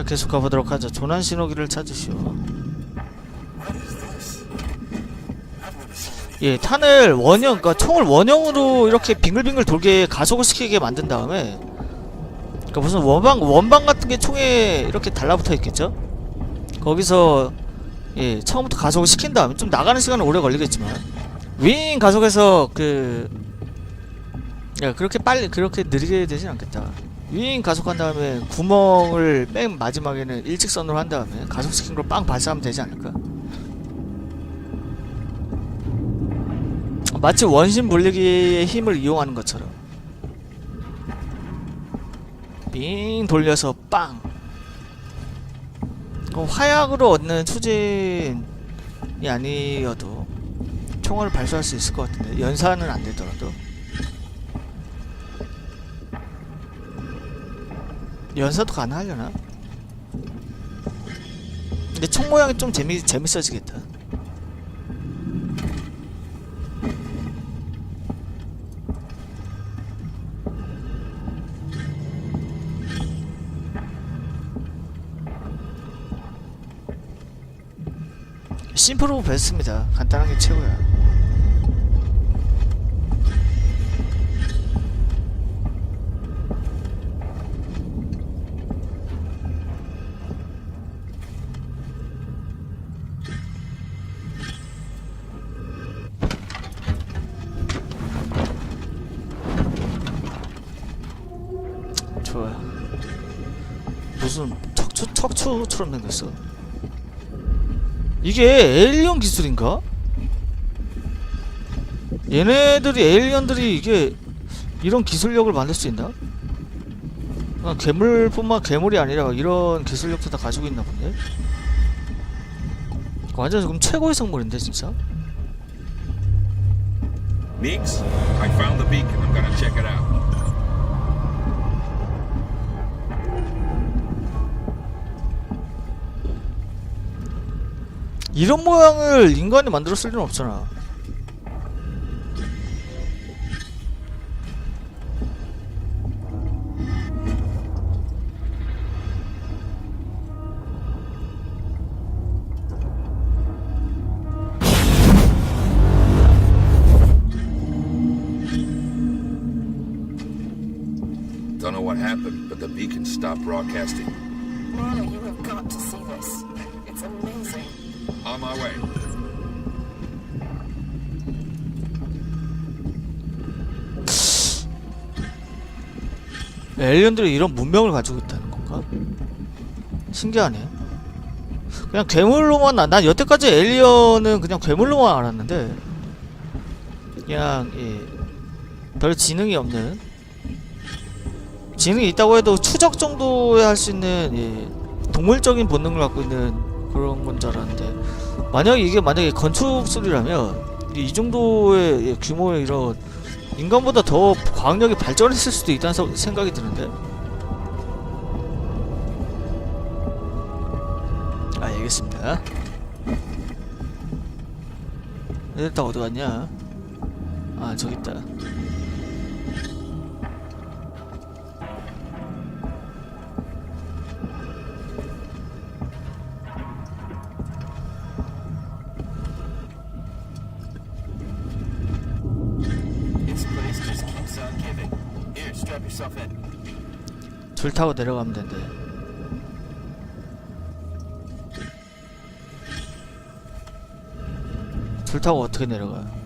자 계속 가보도록 하죠. 조난 신호기를 찾으시오. 예 탄을 원형 그러니까 총을 원형으로 이렇게 빙글빙글 돌게 가속을 시키게 만든 다음에 그러니까 무슨 원방 원방 같은 게 총에 이렇게 달라붙어 있겠죠? 거기서 예 처음부터 가속을 시킨 다음에 좀 나가는 시간은 오래 걸리겠지만 윙 가속해서 그 야, 그렇게 빨리 그렇게 느리게 되진 않겠다. 윙 가속한 다음에 구멍을 맨 마지막에는 일직선으로 한 다음에 가속시킨 걸 빵 발사하면 되지 않을까? 마치 원심 분리기의 힘을 이용하는 것처럼. 빙 돌려서 빵. 어, 화약으로 얻는 추진이 아니어도 총알을 발사할 수 있을 것 같은데 연사는 안 되더라도 연사도 가능하려나? 근데 총 모양이 좀 재미 재밌어지겠다. 심플하고 베스트입니다. 간단한 게 최고야. 좋아요. 무슨 척추 척추처럼 생겼어. 이게 에일리언 기술인가? 얘네들이 에일리언들이 이게 이런 기술력을 만들 수 있나? 그냥 괴물뿐만 괴물이 아니라 이런 기술력도 다 가지고 있나 본데. 완전 지금 최고의 생물인데 진짜. Meeks, I found the beacon. I'm gonna check it out. 이런 모양을 인간이 만들었을 리는 없잖아. Don't know what happened, but the beacon stopped broadcasting. Marla, you have got to see this. It's amazing. On my way. 에일리언들이 이런 문명을 가지고 있다는 건가? 신기하네. 그냥 괴물로만 나- 난 여태까지 에일리언은 그냥 괴물로만 알았는데 그냥 예, 별 지능이 없는 지능이 있다고 해도 추적 정도에 할 수 있는 예, 동물적인 본능을 갖고 있는 그런 건 줄 알았는데. 만약에 이게 만약에 건축술이라면 이- 이 정도의 예, 규모의 이런 인간보다 더 과학력이 발전했을 수도 있다는 서- 생각이 드는데. 아, 알겠습니다. 얘들 다 어디 갔냐? 아 저기 있다 줄 타고 내려가면 된대. 줄 타고 어떻게 내려가요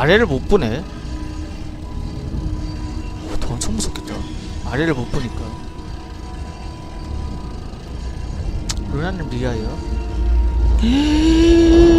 아래를 못 보네. 오, 더 엄청 무섭겠다. 아래를 못 보니까. 루나님 리아요